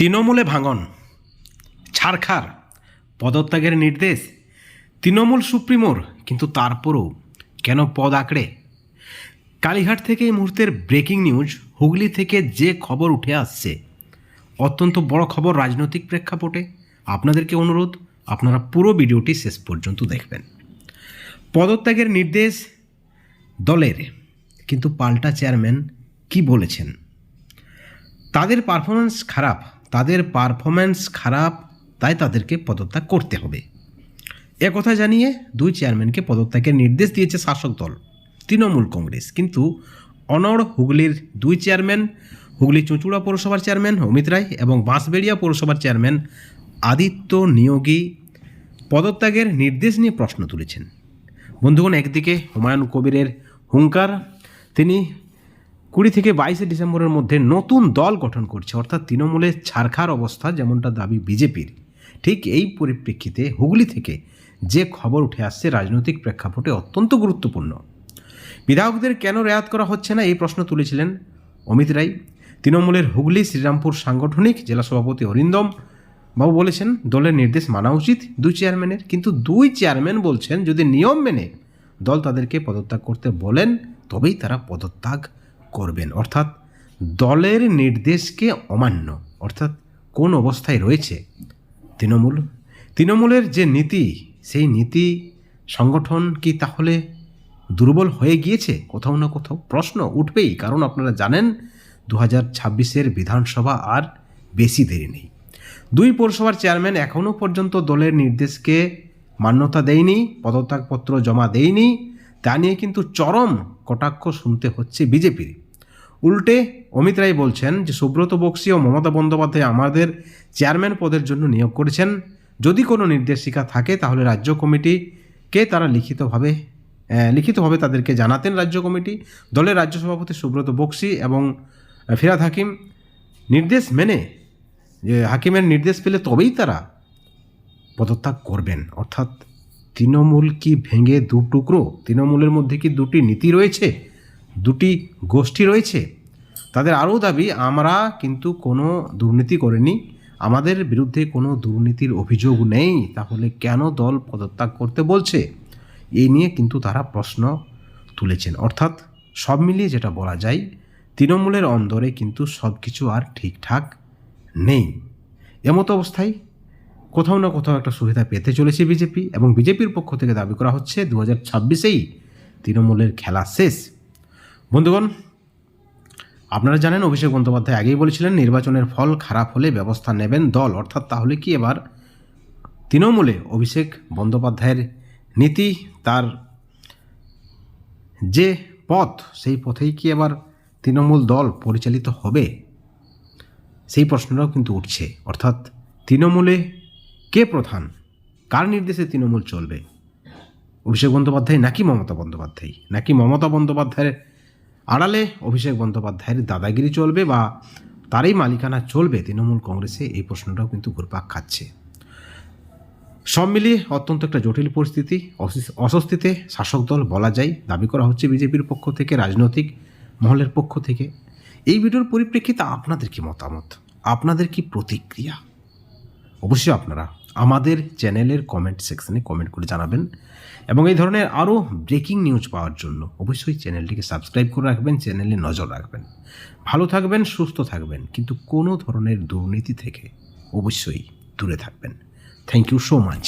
তৃণমূলে ভাঙন, ছাড়খার, পদত্যাগের নির্দেশ, তৃণমূল সুপ্রিমোর, কিন্তু তারপরও কেন পদ আঁকড়ে? কালীঘাট থেকে এই মুহূর্তের ব্রেকিং নিউজ, হুগলি থেকে যে খবর উঠে আসছে, অত্যন্ত বড় খবর রাজনৈতিক প্রেক্ষাপটে। আপনাদেরকে অনুরোধ, আপনারা পুরো ভিডিওটি শেষ পর্যন্ত দেখবেন। পদত্যাগের নির্দেশ দলের, কিন্তু পাল্টা চেয়ারম্যান কি বলেছেন? তাদের পারফরমেন্স খারাপ তাদের পারফরমেন্স খারাপ, তাই তাদেরকে পদত্যাগ করতে হবে। এ কথা জানিয়ে দুই চেয়ারম্যানকে পদত্যাগের নির্দেশ দিয়েছে শাসক দল, তৃণমূল কংগ্রেস। কিন্তু অনড় হুগলির দুই চেয়ারম্যান হুগলি চুঁচুড়া পৌরসভার চেয়ারম্যান অমিত রায় এবং বাঁশবেড়িয়া পৌরসভার চেয়ারম্যান আদিত্য নিয়োগী পদত্যাগের নির্দেশ নিয়ে প্রশ্ন তুলেছেন। বন্ধুগণ, একদিকে হুমায়ুন কবিরের হুঙ্কার, তিনি কুড়ি থেকে বাইশে ডিসেম্বরের মধ্যে নতুন দল গঠন করছে, অর্থাৎ তৃণমূলের ছারখার অবস্থা যেমনটা দাবি বিজেপির। ঠিক এই পরিপ্রেক্ষিতে হুগলি থেকে যে খবর উঠে আসছে রাজনৈতিক প্রেক্ষাপটে অত্যন্ত গুরুত্বপূর্ণ। বিধায়কদের কেন রেয়াত করা হচ্ছে না এই প্রশ্ন তুলেছিলেন অমিত রায় তৃণমূলের হুগলি শ্রীরামপুর সাংগঠনিক জেলা সভাপতি অরিন্দম বাবু বলেছেন, দলের নির্দেশ মানা উচিত দুই চেয়ারম্যানের। কিন্তু দুই চেয়ারম্যান বলছেন, যদি নিয়ম মেনে দল তাদেরকে পদত্যাগ করতে বলেন, তবেই তারা পদত্যাগ করবেন। অর্থাৎ দলের নির্দেশকে অমান্য। অর্থাৎ কোন অবস্থায় রয়েছে? তৃণমূল। তৃণমূলের যে নীতি, সেই নীতি সংগঠন কি তাহলে দুর্বল হয়ে গিয়েছে? কোথাও না কোথাও প্রশ্ন উঠবেই। কারণ আপনারা জানেন দু হাজার ছাব্বিশের বিধানসভা আর বেশি দেরি নেই। দুই পৌরসভার চেয়ারম্যান এখনও পর্যন্ত দলের নির্দেশকে মান্যতা দেয়নি, পদত্যাগপত্র জমা দেয়নি। তা নিয়ে কিন্তু চরম কটাক্ষ শুনতে হচ্ছে বিজেপির। উল্টে অমিত রায় বলছেন যে, সুব্রত বক্সি ও মমতা বন্দ্যোপাধ্যায় আমাদের চেয়ারম্যান পদের জন্য নিয়োগ করেছেন। যদি কোনো নির্দেশিকা থাকে, তাহলে রাজ্য কমিটিকে তারা লিখিতভাবে লিখিতভাবে তাদেরকে জানাতেন রাজ্য কমিটি। দলের রাজ্য সভাপতি সুব্রত বক্সি এবং ফিরাদ হাকিম নির্দেশ মেনে যে হাকিমের নির্দেশ পেলে তবেই তারা পদত্যাগ করবেন। অর্থাৎ তৃণমূল কি ভেঙে দু টুকরো? তৃণমূলের মধ্যে কি দুটি নীতি রয়েছে? দুটি গোষ্ঠী রয়েছে? তাদের আরও দাবি, আমরা কিন্তু কোনো দুর্নীতি করিনি। আমাদের বিরুদ্ধে কোনো দুর্নীতির অভিযোগ নেই। তাহলে কেন দল পদত্যাগ করতে বলছে? এই নিয়ে কিন্তু তারা প্রশ্ন তুলেছেন। অর্থাৎ সব মিলিয়ে যেটা বলা যায়, তৃণমূলের অন্দরে কিন্তু সব কিছু আর ঠিকঠাক নেই। এমতো অবস্থায় কোথাও না কোথাও একটা সুবিধা পেতে চলেছে বিজেপি এবং বিজেপির পক্ষ থেকে দাবি করা হচ্ছে দু হাজার ছাব্বিশেই তৃণমূলের খেলা শেষ। বন্ধুগণ, আপনারা জানেন অভিষেক বন্দ্যোপাধ্যায় আগেই বলেছিলেন, নির্বাচনের ফল খারাপ হলে ব্যবস্থা নেবেন দল। অর্থাৎ তাহলে কি এবার তৃণমূলে অভিষেক বন্দ্যোপাধ্যায়ের নীতি, তার যে পথ, সেই পথেই কি এবার তৃণমূল দল পরিচালিত হবে? সেই প্রশ্নটাও কিন্তু উঠছে। অর্থাৎ তৃণমূলে কে প্রধান? কার নির্দেশে তৃণমূল চলবে? অভিষেক বন্দ্যোপাধ্যায় নাকি মমতা বন্দ্যোপাধ্যায়? নাকি মমতা বন্দ্যোপাধ্যায়ের আড়ালে অভিষেক বন্দ্যোপাধ্যায়ের দাদাগিরি চলবে বা তারই মালিকানা চলবে? তৃণমূল কংগ্রেসে এই প্রশ্নটাও কিন্তু ঘুরপাক খাচ্ছে। সব মিলিয়ে অত্যন্ত একটা জটিল পরিস্থিতি। অস্বস্তিতে শাসক দল বলা যায়, দাবি করা হচ্ছে বিজেপির পক্ষ থেকে, রাজনৈতিক মহলের পক্ষ থেকে। এই ভিডিওর পরিপ্রেক্ষিতে আপনাদের কি মতামত? আপনাদের কি প্রতিক্রিয়া? অবশ্যই আপনারা আমাদের চ্যানেলের কমেন্ট সেকশনে কমেন্ট করে জানাবেন। এবং এই ধরনের আরও ব্রেকিং নিউজ পাওয়ার জন্য অবশ্যই চ্যানেলটিকে সাবস্ক্রাইব করে রাখবেন, চ্যানেলে নজর রাখবেন। ভালো থাকবেন, সুস্থ থাকবেন, কিন্তু কোনো ধরনের দুর্নীতি থেকে অবশ্যই দূরে থাকবেন। Thank you so much